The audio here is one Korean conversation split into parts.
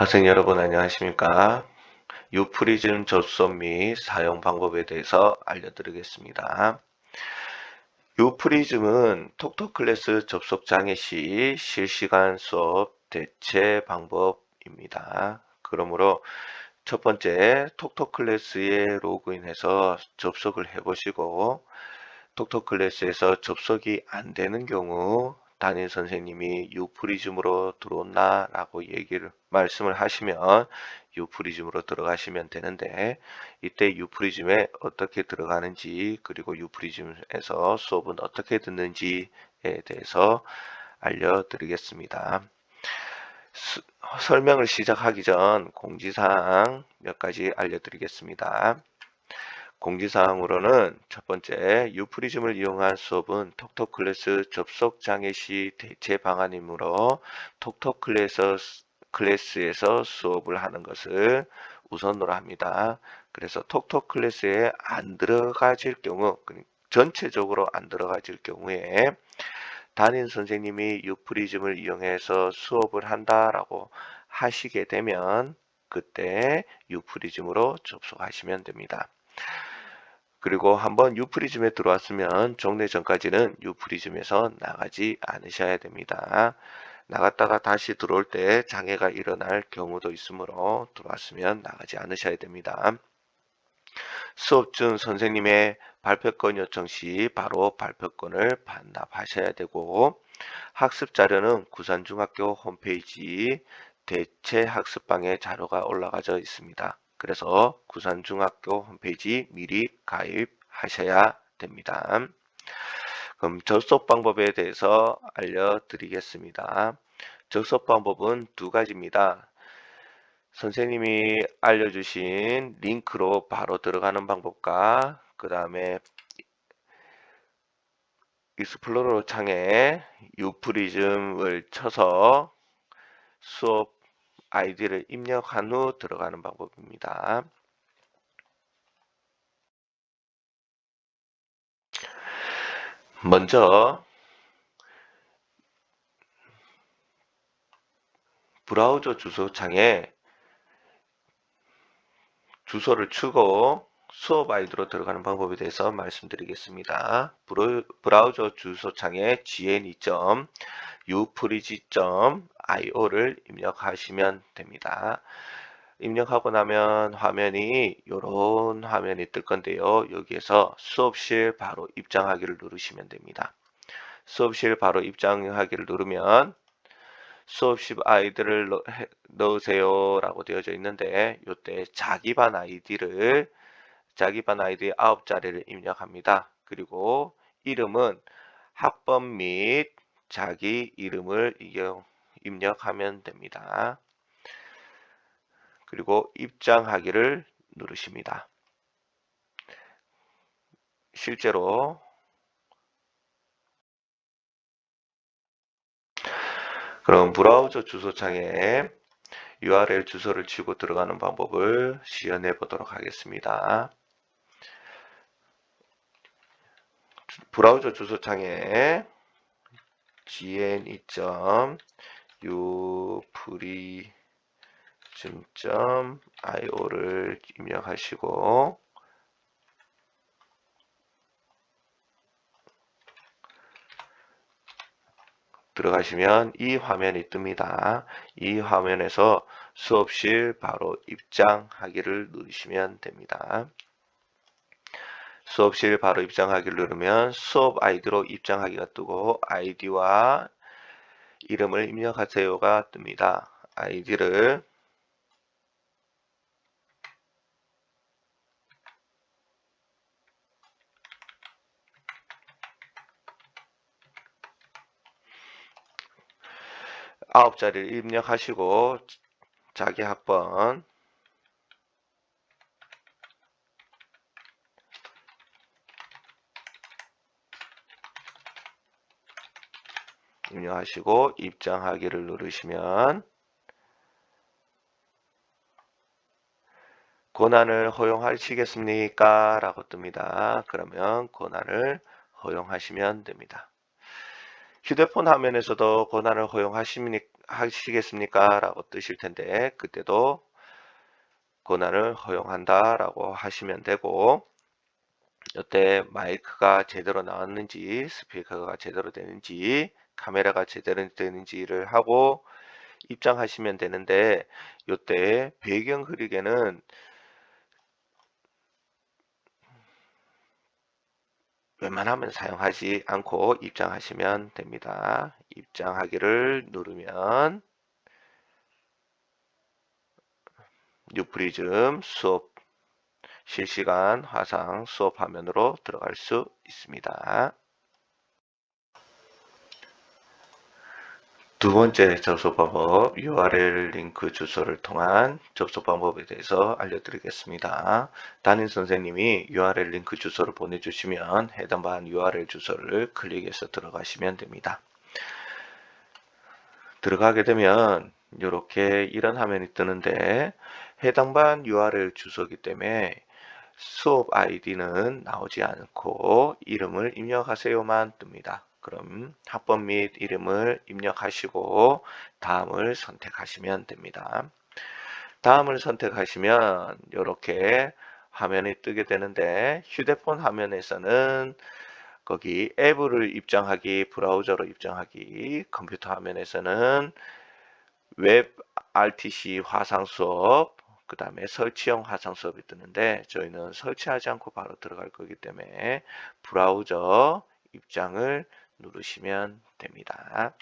학생 여러분 안녕하십니까? 유프리즘 접속 및 사용 방법에 대해서 알려드리겠습니다. 유프리즘은 톡톡 클래스 접속 장애 시 실시간 수업 대체 방법입니다. 그러므로 첫 번째 톡톡 클래스에 로그인해서 접속을 해보시고 톡톡 클래스에서 접속이 안 되는 경우 담임 선생님이 유프리즘으로 들어온나 라고 얘기를 말씀을 하시면 유프리즘으로 들어가시면 되는데 이때 유프리즘에 어떻게 들어가는지 그리고 유프리즘에서 수업은 어떻게 듣는지에 대해서 알려드리겠습니다. 수, 설명을 시작하기 전 공지사항 몇 가지 알려드리겠습니다. 공지사항으로는 첫 번째, 유프리즘을 이용한 수업은 톡톡 클래스 접속 장애 시 대체 방안이므로 톡톡 클래스, 클래스에서 수업을 하는 것을 우선으로 합니다. 그래서 톡톡 클래스에 안 들어가질 경우, 전체적으로 안 들어가질 경우에 담임 선생님이 유프리즘을 이용해서 수업을 한다라고 하시게 되면 그때 유프리즘으로 접속하시면 됩니다. 그리고 한번 유프리즘에 들어왔으면 종례 전까지는 유프리즘에서 나가지 않으셔야 됩니다. 나갔다가 다시 들어올 때 장애가 일어날 경우도 있으므로 들어왔으면 나가지 않으셔야 됩니다. 수업 중 선생님의 발표권 요청 시 바로 발표권을 반납하셔야 되고 학습 자료는 구산중학교 홈페이지 대체 학습방에 자료가 올라가져 있습니다. 그래서 구산중학교 홈페이지 미리 가입하셔야 됩니다. 그럼 접속 방법에 대해서 알려드리겠습니다. 접속 방법은 두 가지입니다. 선생님이 알려주신 링크로 바로 들어가는 방법과 그 다음에 익스플로러 창에 유프리즘을 쳐서 수업 아이디를 입력한 후 들어가는 방법입니다. 먼저 브라우저 주소창에 주소를 추고 수업 아이디로 들어가는 방법에 대해서 말씀드리겠습니다. 브라우저 주소창에 gn.ufreeze.io를 입력하시면 됩니다. 입력하고 나면 화면이 이런 화면이 뜰 건데요. 여기에서 수업실 바로 입장하기를 누르시면 됩니다. 수업실 바로 입장하기를 누르면 수업실 아이디를 넣으세요 라고 되어져 있는데 이때 자기반 아이디를 자기반 아이디 9자리를 입력합니다. 그리고 이름은 학번 및 자기 이름을 입력하면 됩니다. 그리고 입장하기를 누르십니다. 실제로 그럼 브라우저 주소창에 URL 주소를 치고 들어가는 방법을 시연해 보도록 하겠습니다. 브라우저 주소창에 gn2prism.io를 입력하시고 들어가시면 이 화면이 뜹니다. 이 화면에서 수업실 바로 입장하기를 누르시면 됩니다. 수업실 바로 입장하기를 누르면 수업 아이디로 입장하기가 뜨고 아이디와 이름을 입력하세요가 뜹니다. 아이디를 아홉 자리를 입력하시고 자기 학번 입력하시고 입장하기를 누르시면 권한을 허용하시겠습니까? 라고 뜹니다. 그러면 권한을 허용하시면 됩니다. 휴대폰 화면에서도 권한을 허용하십니까? 하시겠습니까? 라고 뜨실 텐데 그때도 권한을 허용한다 라고 하시면 되고 이때 마이크가 제대로 나왔는지 스피커가 제대로 되는지 카메라가 제대로 되는지를 하고 입장하시면 되는데 이때 배경 흐리개는 웬만하면 사용하지 않고 입장하시면 됩니다. 입장하기를 누르면 뉴프리즘 수업 실시간 화상 수업 화면으로 들어갈 수 있습니다. 두 번째 접속 방법 URL 링크 주소를 통한 접속 방법에 대해서 알려드리겠습니다. 담임 선생님이 URL 링크 주소를 보내주시면 해당 반 URL 주소를 클릭해서 들어가시면 됩니다. 들어가게 되면 이렇게 이런 화면이 뜨는데 해당 반 URL 주소이기 때문에 수업 아이디는 나오지 않고 이름을 입력하세요만 뜹니다. 그럼 학번 및 이름을 입력하시고 다음을 선택하시면 됩니다. 다음을 선택하시면 이렇게 화면이 뜨게 되는데 휴대폰 화면에서는 거기 앱을 입장하기, 브라우저로 입장하기, 컴퓨터 화면에서는 웹 RTC 화상 수업, 그 다음에 설치형 화상 수업이 뜨는데 저희는 설치하지 않고 바로 들어갈 거기 때문에 브라우저 입장을 누르시면 됩니다.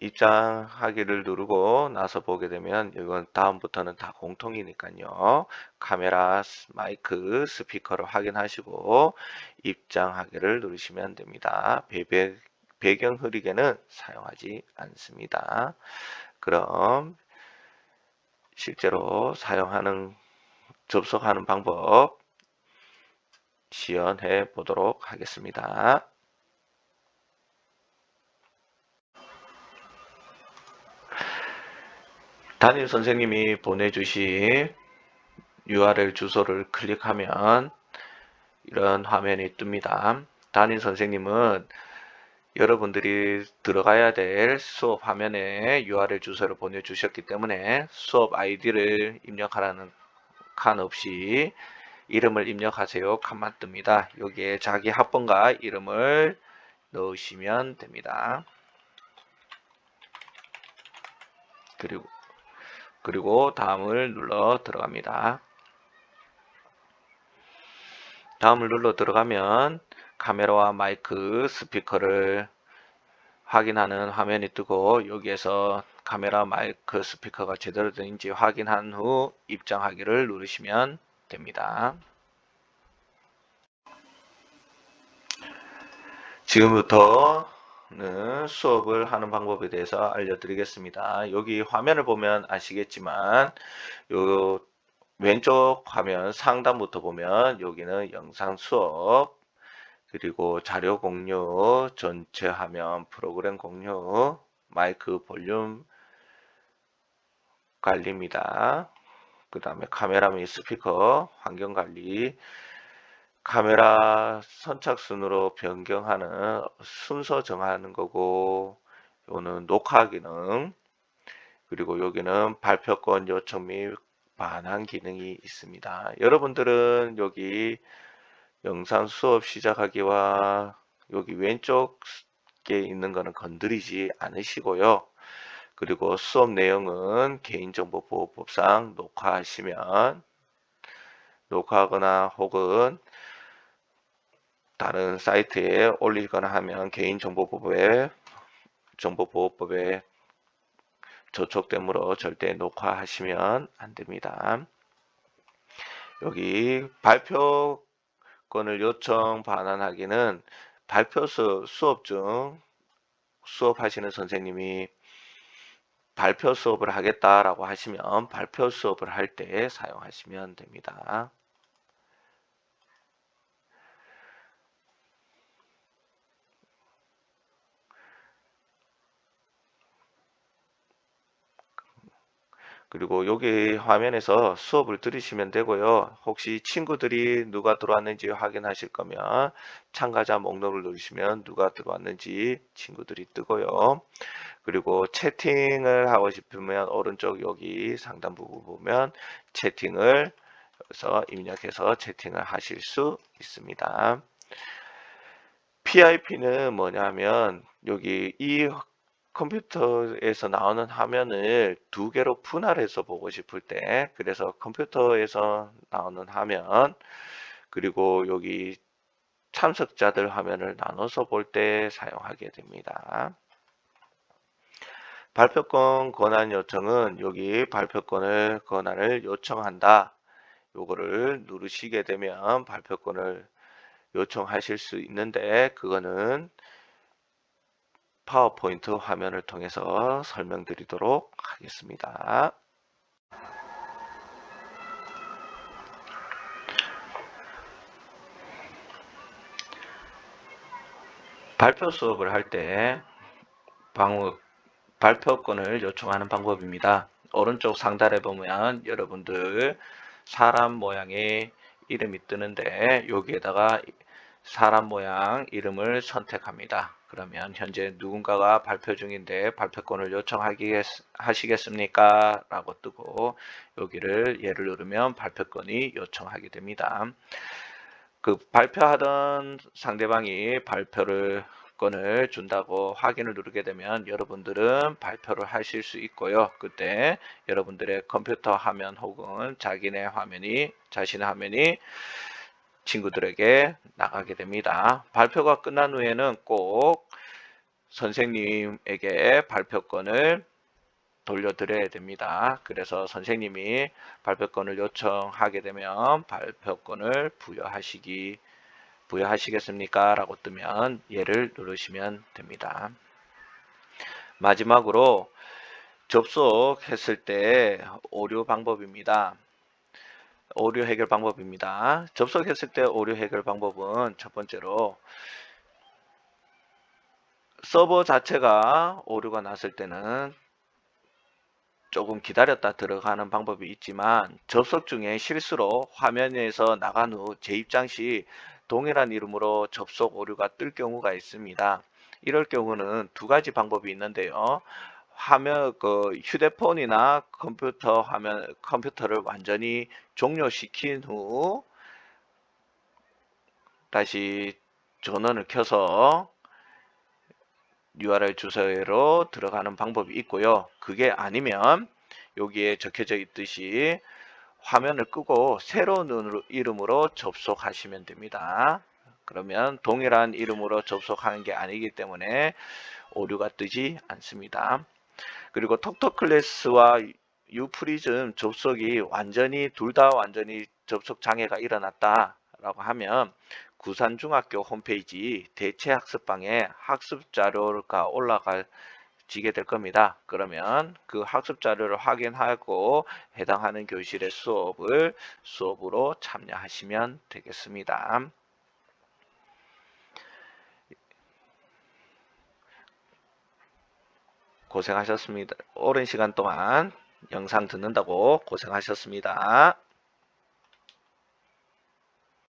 입장하기를 누르고 나서 보게 되면 이건 다음부터는 다 공통이니까요. 카메라, 마이크, 스피커를 확인하시고 입장하기를 누르시면 됩니다. 배경 흐리개는 사용하지 않습니다. 그럼 실제로 사용하는 접속하는 방법 시연해 보도록 하겠습니다. 담임 선생님이 보내주신 URL 주소를 클릭하면 이런 화면이 뜹니다. 담임 선생님은 여러분들이 들어가야 될 수업 화면에 URL 주소를 보내주셨기 때문에 수업 아이디를 입력하라는 칸 없이 이름을 입력하세요. 칸만 뜹니다. 여기에 자기 학번과 이름을 넣으시면 됩니다. 그리고 그리고 다음을 눌러 들어갑니다. 다음을 눌러 들어가면 카메라와 마이크, 스피커를 확인하는 화면이 뜨고 여기에서 카메라, 마이크, 스피커가 제대로 되는지 확인한 후 입장하기를 누르시면 됩니다. 지금부터는 수업을 하는 방법에 대해서 알려드리겠습니다. 여기 화면을 보면 아시겠지만 요 왼쪽 화면 상단부터 보면 여기는 영상 수업 그리고 자료 공유, 전체 화면 프로그램 공유, 마이크 볼륨 관리입니다. 그 다음에 카메라 및 스피커, 환경 관리, 카메라 선착순으로 변경하는 순서 정하는 거고, 요는 녹화 기능, 그리고 여기는 발표권 요청 및 반환 기능이 있습니다. 여러분들은 여기 영상 수업 시작하기와 여기 왼쪽에 있는 거는 건드리지 않으시고요. 그리고 수업 내용은 개인정보보호법상 녹화하시면 녹화하거나 혹은 다른 사이트에 올리거나 하면 개인정보보호법에 정보보호법에 저촉되므로 절대 녹화하시면 안 됩니다. 여기 발표권을 요청 반환하기는 발표서 수업 중 수업하시는 선생님이 발표 수업을 하겠다라고 하시면 발표 수업을 할 때 사용하시면 됩니다. 그리고 여기 화면에서 수업을 들으시면 되고요. 혹시 친구들이 누가 들어왔는지 확인하실 거면 참가자 목록을 누르시면 누가 들어왔는지 친구들이 뜨고요. 그리고 채팅을 하고 싶으면 오른쪽 여기 상단 부분 보면 채팅을 여기서 입력해서 채팅을 하실 수 있습니다. PIP는 뭐냐면 여기 이 컴퓨터에서 나오는 화면을 두 개로 분할해서 보고 싶을 때 그래서 컴퓨터에서 나오는 화면 그리고 여기 참석자들 화면을 나눠서 볼 때 사용하게 됩니다. 발표권 권한 요청은 여기 발표권을 권한을 요청한다. 요거를 누르시게 되면 발표권을 요청하실 수 있는데 그거는 파워포인트 화면을 통해서 설명드리도록 하겠습니다. 발표 수업을 할 때 발표권을 요청하는 방법입니다. 오른쪽 상단에 보면 여러분들 사람 모양의 이름이 뜨는데 여기에다가 사람 모양 이름을 선택합니다. 그러면 현재 누군가가 발표 중인데 발표권을 요청하시겠습니까? 라고 뜨고 여기를 예를 누르면 발표권이 요청하게 됩니다. 그 발표하던 상대방이 발표를 건을 준다고 확인을 누르게 되면 여러분들은 발표를 하실 수 있고요. 그때 여러분들의 컴퓨터 화면 혹은 자기네 화면이 자신의 화면이 친구들에게 나가게 됩니다. 발표가 끝난 후에는 꼭 선생님에게 발표권을 돌려드려야 됩니다. 그래서 선생님이 발표권을 요청하게 되면 발표권을 부여하시기 부여하시겠습니까? 라고 뜨면 얘를 누르시면 됩니다. 마지막으로 접속했을 때 오류 방법입니다. 오류 해결 방법입니다. 접속했을 때 오류 해결 방법은 첫 번째로 서버 자체가 오류가 났을 때는 조금 기다렸다 들어가는 방법이 있지만 접속 중에 실수로 화면에서 나간 후 재입장 시 동일한 이름으로 접속 오류가 뜰 경우가 있습니다. 이럴 경우는 두 가지 방법이 있는데요. 화면 그 휴대폰이나 컴퓨터 화면 컴퓨터를 완전히 종료시킨 후 다시 전원을 켜서 URL 주소로 들어가는 방법이 있고요. 그게 아니면 여기에 적혀져 있듯이 화면을 끄고 새로운 이름으로 접속하시면 됩니다. 그러면 동일한 이름으로 접속하는 게 아니기 때문에 오류가 뜨지 않습니다. 그리고 톡톡 클래스와 유프리즘 접속이 완전히 둘 다 완전히 접속 장애가 일어났다 라고 하면 구산중학교 홈페이지 대체학습방에 학습 자료가 올라갈 지게 될 겁니다. 그러면 그 학습 자료를 확인하고 해당하는 교실의 수업을 수업으로 참여하시면 되겠습니다. 고생하셨습니다. 오랜 시간 동안 영상 듣는다고 고생하셨습니다.